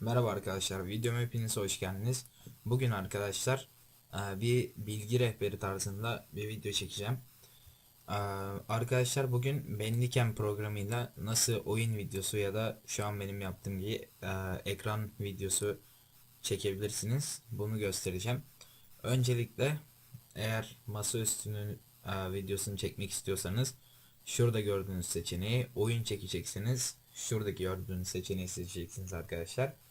Merhaba arkadaşlar, videoma hepiniz hoş geldiniz. Bugün arkadaşlar e, bir bilgi rehberi tarzında bir video çekeceğim. E, Arkadaşlar bugün Bandicam programıyla nasıl oyun videosu ya da şu an benim yaptığım gibi e, ekran videosu çekebilirsiniz. Bunu göstereceğim. Öncelikle eğer masaüstünün e, videosunu çekmek istiyorsanız şurada gördüğünüz seçeneği oyun çekeceksiniz. Şuradaki gördüğünüz seçeneği seçeceksiniz arkadaşlar.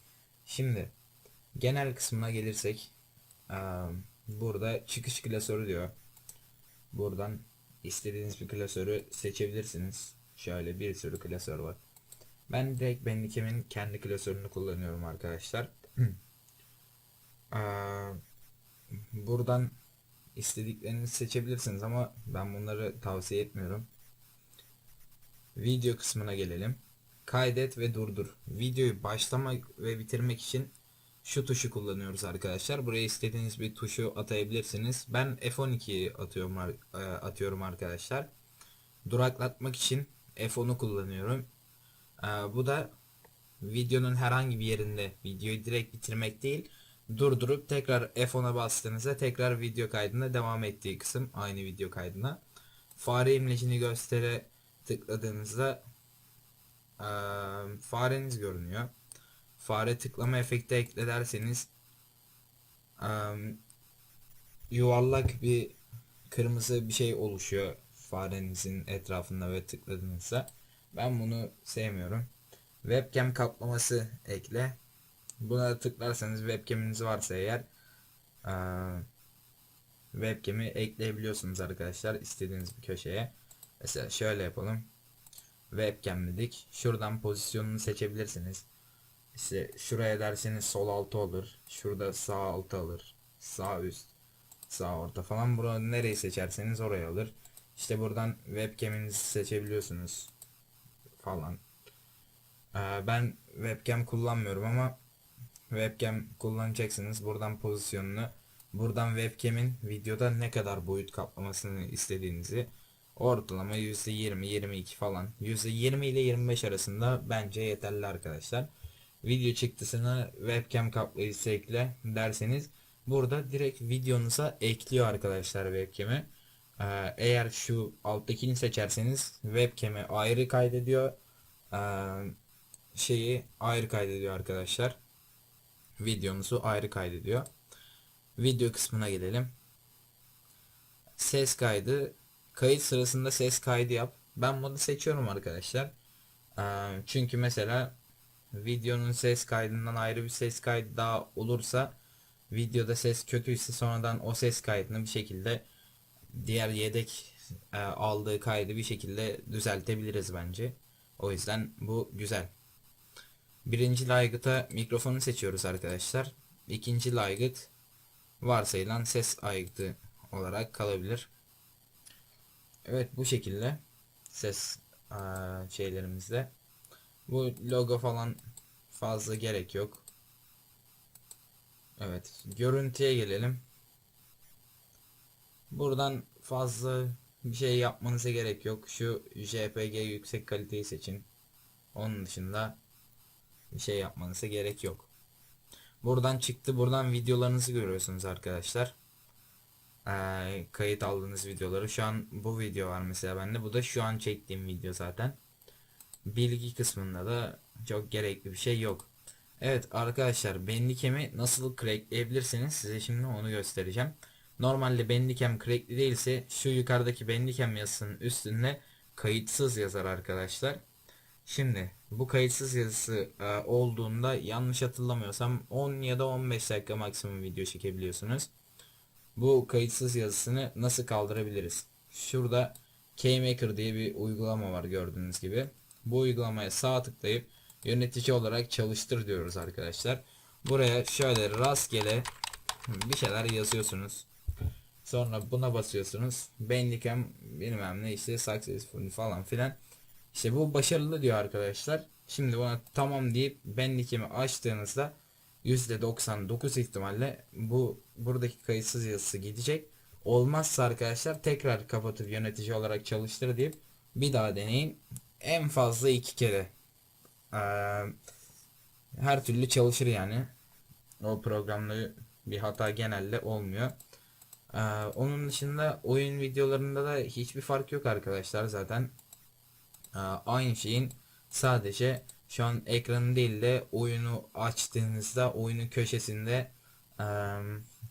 Şimdi genel kısmına gelirsek burada çıkış klasörü diyor. Buradan istediğiniz bir klasörü seçebilirsiniz. Şöyle bir sürü klasör var. Ben direkt Bandicam'in kendi klasörünü kullanıyorum arkadaşlar. Buradan istediklerinizi seçebilirsiniz ama ben bunları tavsiye etmiyorum. Video kısmına gelelim. Kaydet ve durdur. Videoyu başlama ve bitirmek için şu tuşu kullanıyoruz arkadaşlar. Buraya istediğiniz bir tuşu atayabilirsiniz. Ben F12'yi atıyorum e, atıyorum arkadaşlar. Duraklatmak için F10'u kullanıyorum. E, Bu da videonun herhangi bir yerinde videoyu direkt bitirmek değil, durdurup tekrar F10'a bastığınızda tekrar video kaydına devam ettiği kısım aynı video kaydına. Fare imlecini göstere tıkladığınızda eee, fareniz görünüyor. Fare tıklama efekti ekle derseniz eee, yuvarlak bir kırmızı bir şey oluşuyor farenizin etrafında ve tıkladığınızda. Ben bunu sevmiyorum. Webcam kaplaması ekle. Buna tıklarsanız webcaminiz varsa eğer eee, webcam'i ekleyebiliyorsunuz arkadaşlar istediğiniz bir köşeye. Mesela şöyle yapalım. Webcam dedik. Şuradan pozisyonunu seçebilirsiniz. İşte şuraya derseniz sol altı olur. Şurada sağ altı alır. Sağ üst. Sağ orta falan. Burada nereyi seçerseniz oraya alır. İşte buradan webcam'inizi seçebiliyorsunuz. Falan. Ee, ben webcam kullanmıyorum ama webcam kullanacaksınız. Buradan pozisyonunu buradan webcam'in videoda ne kadar boyut kaplamasını istediğinizi ortalama %20-22 falan %20 ile 25 arasında bence yeterli arkadaşlar. Video çıktısını webcam kaplayıcısı ekle derseniz burada direkt videonuza ekliyor arkadaşlar webcam'i. Ee, eğer şu alttakini seçerseniz webcam'i ayrı kaydediyor. Ee, şeyi ayrı kaydediyor arkadaşlar. Videonuzu ayrı kaydediyor. Video kısmına gelelim. Ses kaydı. Kayıt sırasında ses kaydı yap. Ben bunu seçiyorum arkadaşlar. Ee, çünkü mesela videonun ses kaydından ayrı bir ses kaydı daha olursa videoda ses kötüyse sonradan o ses kaydını bir şekilde diğer yedek e, aldığı kaydı bir şekilde düzeltebiliriz bence. O yüzden bu güzel. Birinci aygıta mikrofonu seçiyoruz arkadaşlar. İkinci aygıt varsayılan ses aygıtı olarak kalabilir. Evet bu şekilde ses şeylerimizde. Bu logo falan fazla gerek yok. Evet görüntüye gelelim. Buradan fazla bir şey yapmanıza gerek yok. Şu JPG yüksek kaliteyi seçin. Onun dışında bir şey yapmanıza gerek yok. Buradan çıktı. Buradan videolarınızı görüyorsunuz arkadaşlar. Ee, kayıt aldığınız videoları. Şu an bu video var mesela bende. Bu da şu an çektiğim video zaten. Bilgi kısmında da çok gerekli bir şey yok. Evet arkadaşlar Bandicam'i nasıl crackleyebilirsiniz size şimdi onu göstereceğim. Normalde Bandicam crackli değilse şu yukarıdaki Bandicam yazısının üstünde kayıtsız yazar arkadaşlar. Şimdi bu kayıtsız yazısı e, olduğunda yanlış hatırlamıyorsam 10 ya da 15 dakika maksimum video çekebiliyorsunuz. Bu kayıtsız yazısını nasıl kaldırabiliriz? Şurada KMaker diye bir uygulama var gördüğünüz gibi. Bu uygulamaya sağ tıklayıp yönetici olarak çalıştır diyoruz arkadaşlar. Buraya şöyle rastgele bir şeyler yazıyorsunuz. Sonra buna basıyorsunuz. Bandicam bilmem ne işte successful falan filan. İşte bu başarılı diyor arkadaşlar. Şimdi buna tamam deyip Bandicam'i açtığınızda %99 ihtimalle bu buradaki kayıtsız yazısı gidecek. Olmazsa arkadaşlar tekrar kapatıp yönetici olarak çalıştır deyip bir daha deneyin. En fazla iki kere. Ee, her türlü çalışır yani. O programda bir hata genelde olmuyor. Ee, onun dışında oyun videolarında da hiçbir fark yok arkadaşlar zaten. Ee, aynı şeyin sadece şu an ekranı değil de oyunu açtığınızda oyunun köşesinde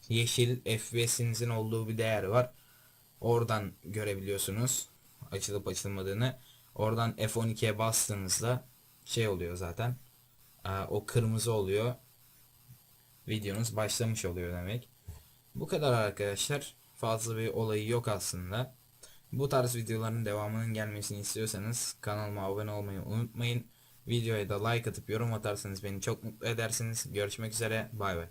yeşil FPS'inizin olduğu bir değer var. Oradan görebiliyorsunuz açılıp açılmadığını. Oradan F12'ye bastığınızda şey oluyor zaten. O kırmızı oluyor. Videonuz başlamış oluyor demek. Bu kadar arkadaşlar. Fazla bir olayı yok aslında. Bu tarz videoların devamının gelmesini istiyorsanız kanalıma abone olmayı unutmayın. Videoya da like atıp yorum atarsanız beni çok mutlu edersiniz. Görüşmek üzere. Bay bay.